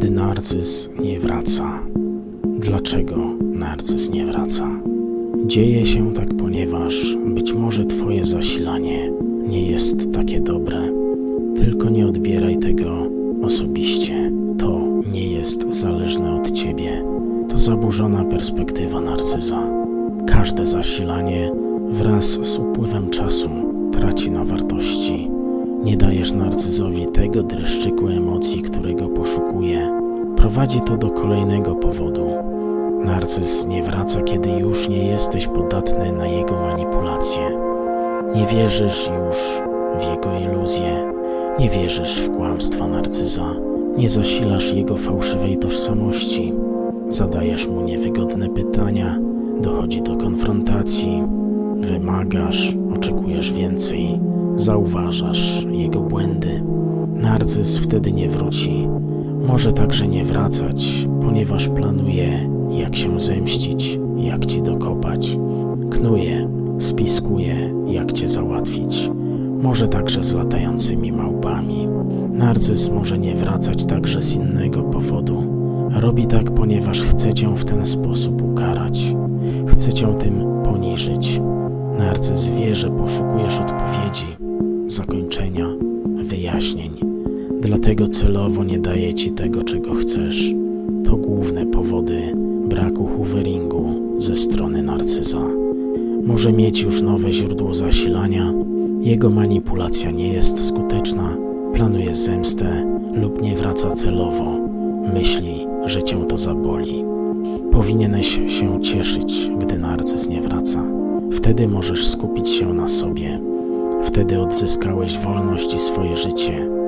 Kiedy narcyz nie wraca? Dlaczego narcyz nie wraca? Dzieje się tak, ponieważ być może Twoje zasilanie nie jest takie dobre. Tylko nie odbieraj tego osobiście. To nie jest zależne od Ciebie. To zaburzona perspektywa narcyza. Każde zasilanie wraz z upływem czasu traci na wartości. Nie dajesz narcyzowi tego dreszczyku emocji, którego poszukuje. Prowadzi to do kolejnego powodu. Narcyz nie wraca, kiedy już nie jesteś podatny na jego manipulacje. Nie wierzysz już w jego iluzje, nie wierzysz w kłamstwa narcyza, nie zasilasz jego fałszywej tożsamości. Zadajesz mu niewygodne pytania, dochodzi do konfrontacji, wymagasz, oczekujesz więcej, zauważasz jego błędy. Narcyz wtedy nie wróci. Może także nie wracać, ponieważ planuje, jak się zemścić, jak ci dokopać. Knuje, spiskuje, jak cię załatwić. Może także z latającymi małpami. Narcyz może nie wracać także z innego powodu. Robi tak, ponieważ chce cię w ten sposób ukarać. Chce cię tym poniżyć. Narcyz wie, że poszukujesz odpowiedzi, zakończenia, wyjaśnień. Dlatego celowo nie daje ci tego, czego chcesz. To główne powody braku hooveringu ze strony narcyza. Może mieć już nowe źródło zasilania, jego manipulacja nie jest skuteczna, planuje zemstę lub nie wraca celowo. Myśli, że cię to zaboli. Powinieneś się cieszyć, gdy narcyz nie wraca. Wtedy możesz skupić się na sobie. Wtedy odzyskałeś wolność i swoje życie.